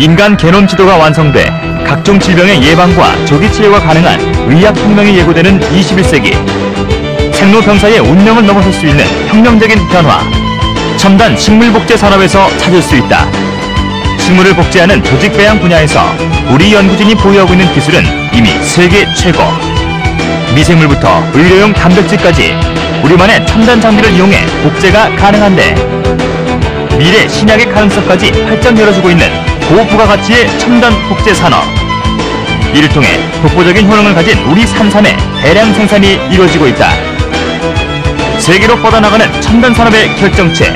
인간 게놈 지도가 완성돼 각종 질병의 예방과 조기 치료가 가능한 의학 혁명이 예고되는 21세기. 생로 병사의 운명을 넘어설 수 있는 혁명적인 변화. 첨단 식물 복제 산업에서 찾을 수 있다. 식물을 복제하는 조직 배양 분야에서 우리 연구진이 보유하고 있는 기술은 이미 세계 최고. 미생물부터 의료용 단백질까지 우리만의 첨단 장비를 이용해 복제가 가능한데 미래 신약의 가능성까지 활짝 열어주고 있는 고부가가치의 첨단 복제 산업. 이를 통해 독보적인 효능을 가진 우리 산삼의 대량 생산이 이루어지고 있다. 세계로 뻗어나가는 첨단 산업의 결정체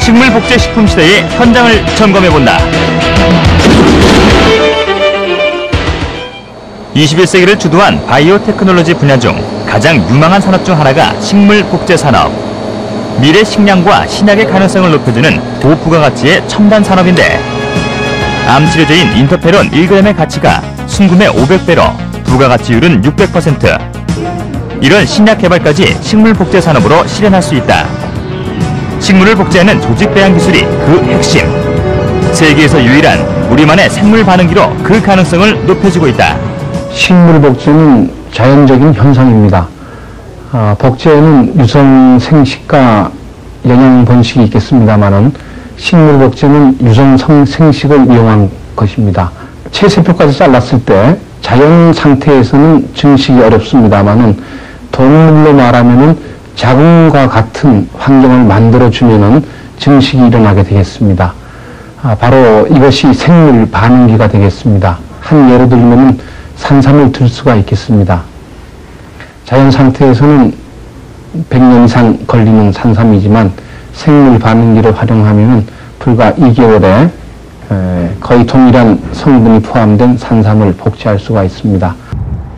식물 복제 식품 시대의 현장을 점검해 본다. 21세기를 주도한 바이오 테크놀로지 분야 중 가장 유망한 산업 중 하나가 식물 복제 산업. 미래 식량과 신약의 가능성을 높여주는 고부가가치의 첨단 산업인데 암 치료제인 인터페론 1g의 가치가 순금의 500배로 부가가치율은 600%. 이런 신약 개발까지 식물 복제 산업으로 실현할 수 있다. 식물을 복제하는 조직 배양 기술이 그 핵심. 세계에서 유일한 우리만의 생물 반응기로 그 가능성을 높여주고 있다. 식물 복제는 자연적인 현상입니다. 아, 복제에는 유성 생식과 영양 번식이 있겠습니다만은 식물 복제는 유성 성 생식을 이용한 것입니다. 체세포까지 잘랐을 때 자연 상태에서는 증식이 어렵습니다만은 동물로 말하면은 자궁과 같은 환경을 만들어 주면은 증식이 일어나게 되겠습니다. 아, 바로 이것이 생물 반응기가 되겠습니다. 한 예로 들면은 산삼을 들 수가 있겠습니다. 자연 상태에서는 100년 이상 걸리는 산삼이지만 생물 반응기를 활용하면 불과 2개월에 거의 동일한 성분이 포함된 산삼을 복제할 수가 있습니다.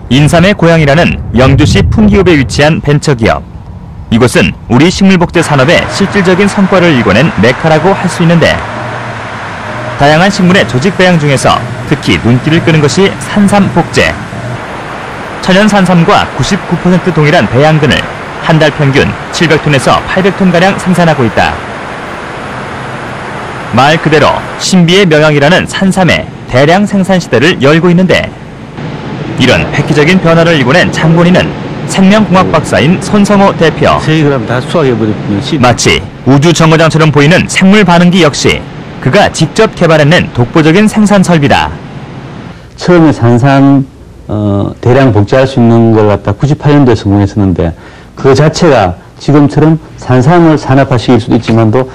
인삼의 고향이라는 영주시 풍기읍에 위치한 벤처기업. 이곳은 우리 식물복제 산업의 실질적인 성과를 일궈낸 메카라고 할 수 있는데 다양한 식물의 조직 배양 중에서 특히 눈길을 끄는 것이 산삼 복제. 천연 산삼과 99% 동일한 배양근을 한 달 평균 700톤에서 800톤가량 생산하고 있다. 말 그대로 신비의 명양이라는 산삼의 대량 생산 시대를 열고 있는데 이런 획기적인 변화를 일궈낸 장본인은 생명공학 박사인 손성호 대표. 마치 우주 정거장처럼 보이는 생물 반응기 역시 그가 직접 개발해낸 독보적인 생산 설비다. 처음에 산삼 어, 대량 복제할 수 있는 걸 갖다 98년도에 성공했었는데 그 자체가 지금처럼 산삼을 산업화시킬 수도 있지만도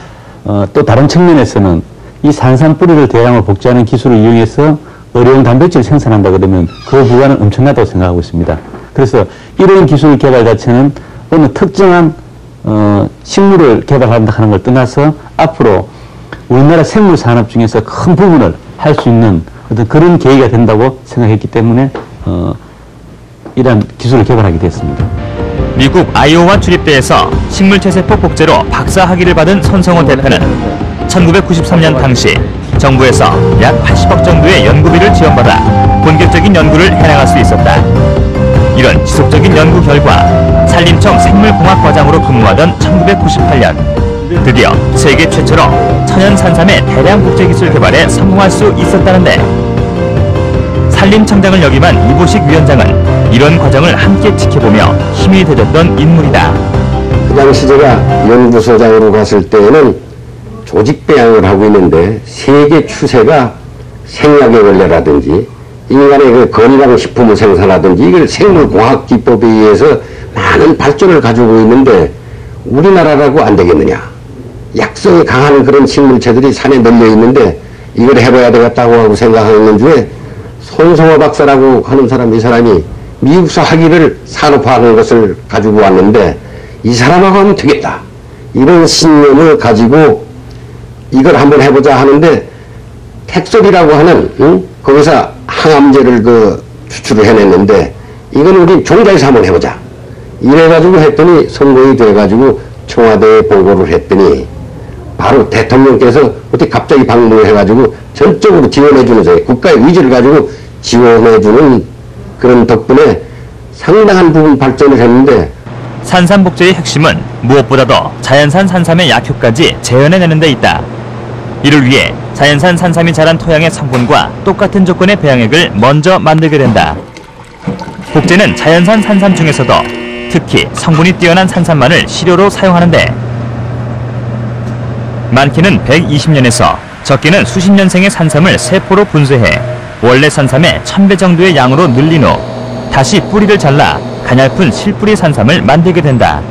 어, 또 다른 측면에서는 이 산삼 뿌리를 대량으로 복제하는 기술을 이용해서 어려운 단백질을 생산한다 그러면 그 부가는 엄청나다고 생각하고 있습니다. 그래서 이런 기술 개발 자체는 어느 특정한 어, 식물을 개발한다 하는 걸 떠나서 앞으로 우리나라 생물 산업 중에서 큰 부분을 할 수 있는 어떤 그런 계기가 된다고 생각했기 때문에 어, 이러한 기술을 개발하게 됐습니다. 미국 아이오와 출입대에서 식물체세포 복제로 박사 학위를 받은 손성호 대표는 1993년 당시 정부에서 약 80억 정도의 연구비를 지원받아 본격적인 연구를 해나갈 수 있었다. 이런 지속적인 연구 결과 산림청 생물공학과장으로 근무하던 1998년 드디어 세계 최초로 천연 산삼의 대량 복제 기술 개발에 성공할 수 있었다는데 산림청장을 역임한 이보식 위원장은 이런 과정을 함께 지켜보며 힘이 되줬던 인물이다. 그 당시 제가 연구소장으로 갔을 때에는 조직 배양을 하고 있는데 세계 추세가 생약의 원래라든지 인간의 그 건강 식품을 생산하든지 이걸 생물공학 기법에 의해서 많은 발전을 가지고 있는데 우리나라라고 안 되겠느냐. 약성이 강한 그런 식물체들이 산에 널려 있는데 이걸 해봐야 되겠다고 하고 생각하는 중에 손성호 박사라고 하는 사람 이 사람이 미국서 학위를 산업화하는 것을 가지고 왔는데 이 사람하고 하면 되겠다. 이런 신념을 가지고 이걸 한번 해보자 하는데 택솔이라고 하는 응? 거기서 항암제를 그 추출을 해냈는데 이건 우리 종자에서 한번 해보자. 이래가지고 했더니 성공이 돼가지고 청와대에 보고를 했더니 바로 대통령께서 어떻게 갑자기 방문을 해가지고 전적으로 지원해주는 저희 국가의 의지를 가지고 지원해주는 그런 덕분에 상당한 부분 발전을 했는데 산삼 복제의 핵심은 무엇보다도 자연산 산삼의 약효까지 재현해내는 데 있다. 이를 위해 자연산 산삼이 자란 토양의 성분과 똑같은 조건의 배양액을 먼저 만들게 된다. 복제는 자연산 산삼 중에서도 특히 성분이 뛰어난 산삼만을 시료로 사용하는데 많게는 120년에서 적게는 수십 년생의 산삼을 세포로 분쇄해 원래 산삼의 1000배 정도의 양으로 늘린 후 다시 뿌리를 잘라 가냘픈 실뿌리 산삼을 만들게 된다.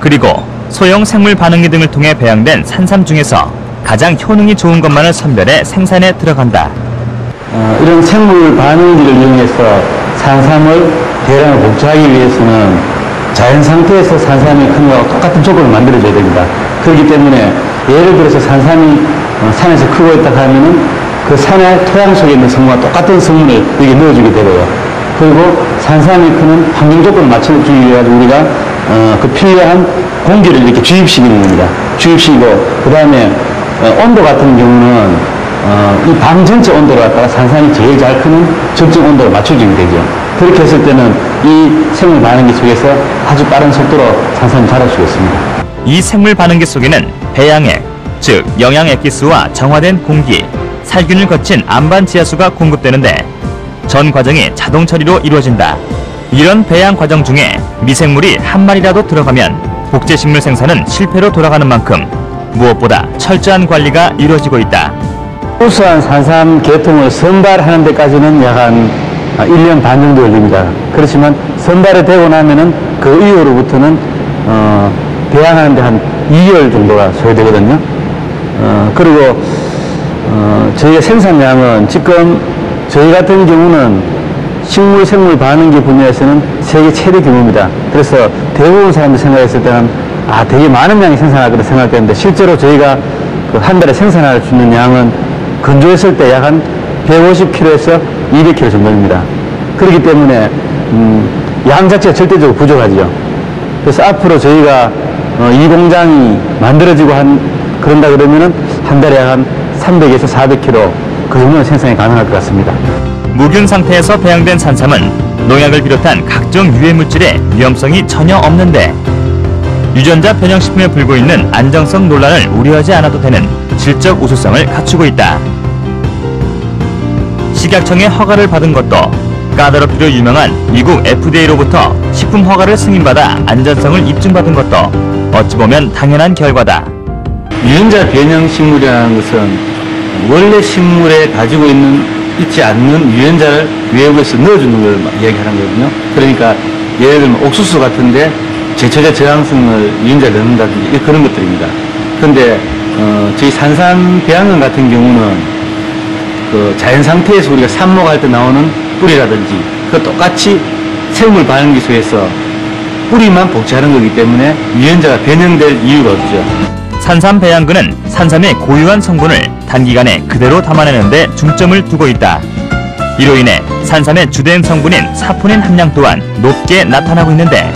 그리고 소형 생물 반응기 등을 통해 배양된 산삼 중에서 가장 효능이 좋은 것만을 선별해 생산에 들어간다. 어, 이런 생물 반응기를 이용해서 산삼을 대량으로 복제하기 위해서는 자연 상태에서 산삼이 큰 거와 똑같은 조건을 만들어줘야 됩니다. 그렇기 때문에 예를 들어서 산삼이 어, 산에서 크고 있다 하면은 그 산의 토양 속에 있는 성분과 똑같은 성분을 여기 넣어주게 되고요. 그리고 산삼이 크는 환경 조건을 맞춰주기 위해 우리가 어, 그 필요한 공기를 이렇게 주입시키는 겁니다. 주입시키고 그 다음에 어, 온도 같은 경우는 어, 이방 전체 온도를 갖다가 산삼이 제일 잘 크는 적정 온도를 맞춰주게 되죠. 그렇게 했을 때는 이 생물 반응기 속에서 아주 빠른 속도로 산삼이 자랄 수 있습니다. 이 생물 반응기 속에는 배양액, 즉 영양 액기스와 정화된 공기, 살균을 거친 안반 지하수가 공급되는데 전 과정이 자동 처리로 이루어진다. 이런 배양 과정 중에 미생물이 한 마리라도 들어가면 복제 식물 생산은 실패로 돌아가는 만큼 무엇보다 철저한 관리가 이루어지고 있다. 우수한 산삼 계통을 선발하는 데까지는 약 한 1년 반 정도 걸립니다. 그렇지만 선발이 되고 나면은 그 이후로부터는 어, 배양하는 데 한 2개월 정도가 소요되거든요. 어, 그리고 어, 저희가 생산량은 지금 저희 같은 경우는 식물 생물 반응기 분야에서는 세계 최대 규모입니다. 그래서 대부분 사람들이 생각했을 때는 아 되게 많은 양이 생산할 거라 생각했는데 실제로 저희가 그 한 달에 생산할 수 있는 양은 건조했을 때 약 한 150kg에서 200kg 정도입니다. 그렇기 때문에 음, 양 자체가 절대적으로 부족하죠. 그래서 앞으로 저희가 어, 이 공장이 만들어지고 한 그런다 그러면은 한 달에 약한 300에서 400kg 그 정도는 생산이 가능할 것 같습니다. 무균 상태에서 배양된 산삼은 농약을 비롯한 각종 유해 물질의 위험성이 전혀 없는데 유전자 변형식품에 불고 있는 안정성 논란을 우려하지 않아도 되는 질적 우수성을 갖추고 있다. 식약청의 허가를 받은 것도 까다롭기로 유명한 미국 FDA로부터 식품 허가를 승인받아 안전성을 입증받은 것도 어찌 보면 당연한 결과다. 유전자 변형 식물이라는 것은 원래 식물에 가지고 있는 있지 않는 유전자를 외부에서 넣어주는 걸 이야기하는 거거든요. 그러니까 예를 들면 옥수수 같은데 제초제 저항성을 유전자를 넣는다든지 그런 것들입니다. 그런데 어, 저희 산삼 배양금 같은 경우는 그 자연 상태에서 우리가 삽목할 때 나오는 뿌리라든지 그 똑같이 생물 반응기 속에서 뿌리만 복제하는 거기 때문에 유전자가 변형될 이유가 없죠. 산삼 배양근은 산삼의 고유한 성분을 단기간에 그대로 담아내는 데 중점을 두고 있다. 이로 인해 산삼의 주된 성분인 사포닌 함량 또한 높게 나타나고 있는데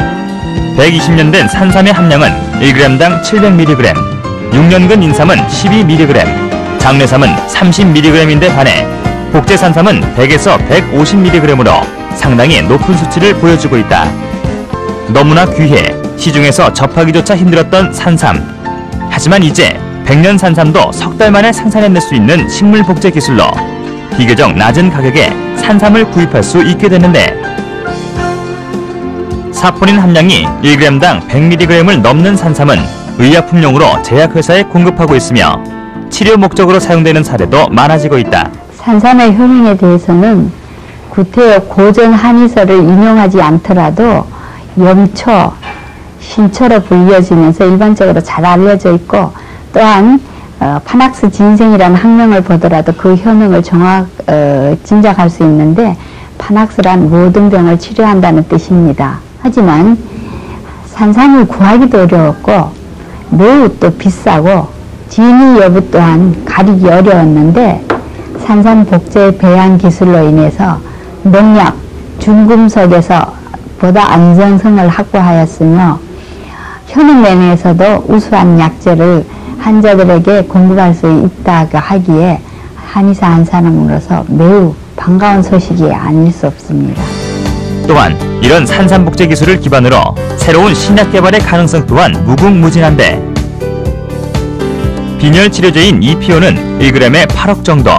120년 된 산삼의 함량은 1g당 700mg, 6년근 인삼은 12mg, 장례삼은 30mg인데 반해 복제 산삼은 100에서 150mg으로 상당히 높은 수치를 보여주고 있다. 너무나 귀해 시중에서 접하기조차 힘들었던 산삼. 하지만 이제 백년 산삼도 석 달 만에 생산해낼 수 있는 식물 복제 기술로 비교적 낮은 가격에 산삼을 구입할 수 있게 됐는데 사포닌 함량이 1g당 100mg을 넘는 산삼은 의약품용으로 제약회사에 공급하고 있으며 치료 목적으로 사용되는 사례도 많아지고 있다. 산삼의 효능에 대해서는 구태여 고전 한의설을 인용하지 않더라도 염초, 신초로 불려지면서 일반적으로 잘 알려져 있고 또한 어, 파낙스 진생이라는 학명을 보더라도 그 효능을 정확 어, 짐작할 수 있는데 파낙스란 모든 병을 치료한다는 뜻입니다. 하지만 산삼을 구하기도 어려웠고 매우 또 비싸고 진위 여부 또한 가리기 어려웠는데 산삼 복제 배양 기술로 인해서 농약, 중금속에서 보다 안전성을 확보하였으며 효능 면에서도 우수한 약재를 환자들에게 공급할 수 있다고 하기에 한의사 한 사람으로서 매우 반가운 소식이 아닐 수 없습니다. 또한 이런 산삼 복제 기술을 기반으로 새로운 신약 개발의 가능성 또한 무궁무진한데 빈혈 치료제인 이피오는 1g에 8억 정도.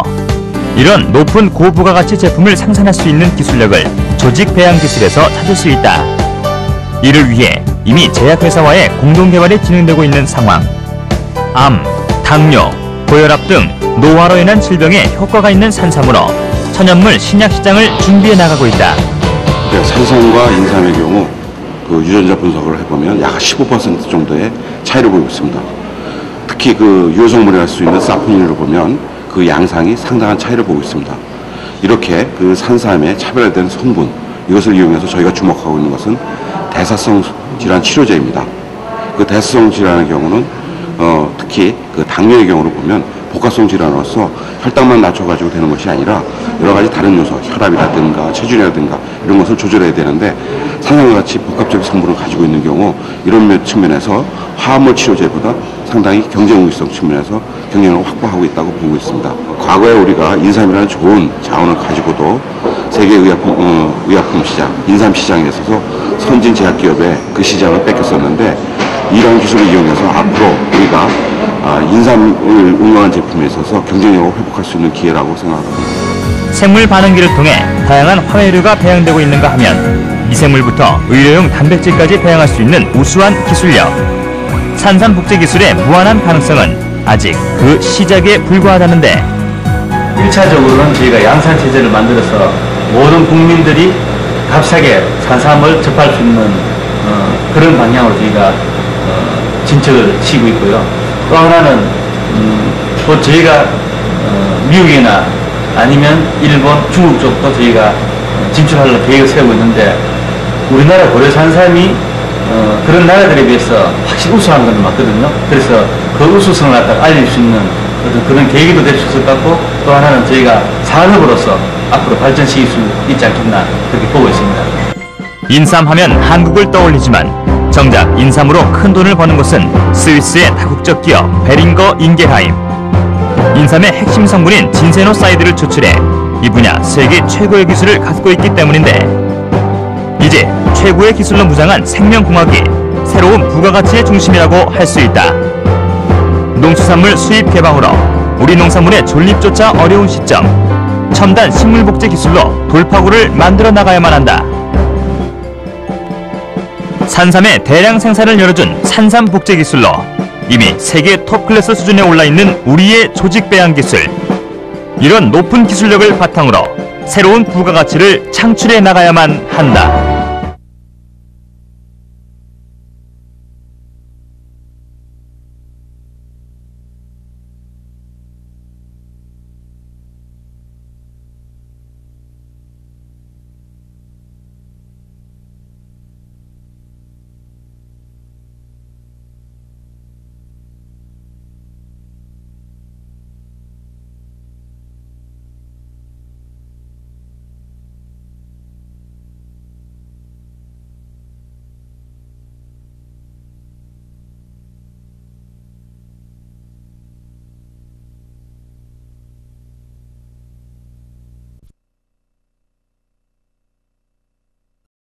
이런 높은 고부가가치 제품을 생산할 수 있는 기술력을 조직 배양 기술에서 찾을 수 있다. 이를 위해 이미 제약회사와의 공동 개발이 진행되고 있는 상황. 암, 당뇨, 고혈압 등 노화로 인한 질병에 효과가 있는 산삼으로 천연물 신약 시장을 준비해 나가고 있다. 네, 산삼과 인삼의 경우 그 유전자 분석을 해보면 약 15% 정도의 차이를 보이고 있습니다. 특히 그 유효성분이라 할수 있는 사포닌을 보면 그 양상이 상당한 차이를 보고 있습니다. 이렇게 그 산삼의 차별화된 성분 이것을 이용해서 저희가 주목하고 있는 것은 대사성 질환 치료제입니다. 그 대사성 질환의 경우는 어, 특히 그 당뇨의 경우를 보면 복합성 질환으로서 혈당만 낮춰가지고 되는 것이 아니라 여러 가지 다른 요소, 혈압이라든가 체중이라든가 이런 것을 조절해야 되는데 산삼과 같이 복합적인 성분을 가지고 있는 경우 이런 측면에서 화합물 치료제보다 상당히 경쟁 우위성 측면에서 경쟁을 확보하고 있다고 보고 있습니다. 과거에 우리가 인삼이라는 좋은 자원을 가지고도 세계 의약품, 어, 의약품 시장, 인삼 시장에 있어서 선진 제약기업에 그 시장을 뺏겼었는데 이러한 기술을 이용해서 앞으로 우리가 아, 인삼을 응용한 제품에 있어서 경쟁력을 회복할 수 있는 기회라고 생각합니다. 생물 반응기를 통해 다양한 화해류가 배양되고 있는가 하면 미생물부터 의료용 단백질까지 배양할 수 있는 우수한 기술력. 산삼 복제 기술의 무한한 가능성은 아직 그 시작에 불과하다는데 1차적으로는 저희가 양산 체제를 만들어서 모든 국민들이 값싸게 산삼을 접할 수 있는 어, 그런 방향으로 저희가 어, 진척을 치고 있고요. 또 하나는 음, 또 저희가 어, 미국이나 아니면 일본, 중국 쪽도 저희가 진출하려고 계획을 세우고 있는데 우리나라 고려 산삼이 어, 그런 나라들에 비해서 확실히 우수한 건 맞거든요. 그래서 그 우수성을 갖다가 알릴 수 있는 어떤 그런 계기도 될 수 있을 것 같고 또 하나는 저희가 산업으로서 앞으로 발전시킬 수 있지 않겠나 그렇게 보고 있습니다. 인삼하면 한국을 떠올리지만 정작 인삼으로 큰 돈을 버는 곳은 스위스의 다국적 기업 베링거 인게하임. 인삼의 핵심 성분인 진세노사이드를 추출해 이 분야 세계 최고의 기술을 갖고 있기 때문인데 이제 최고의 기술로 무장한 생명공학이 새로운 부가가치의 중심이라고 할 수 있다. 농수산물 수입 개방으로 우리 농산물의 존립조차 어려운 시점 첨단 식물복제 기술로 돌파구를 만들어 나가야만 한다. 산삼의 대량 생산을 열어준 산삼 복제 기술로 이미 세계 톱 클래스 수준에 올라 있는 우리의 조직 배양 기술. 이런 높은 기술력을 바탕으로 새로운 부가가치를 창출해 나가야만 한다.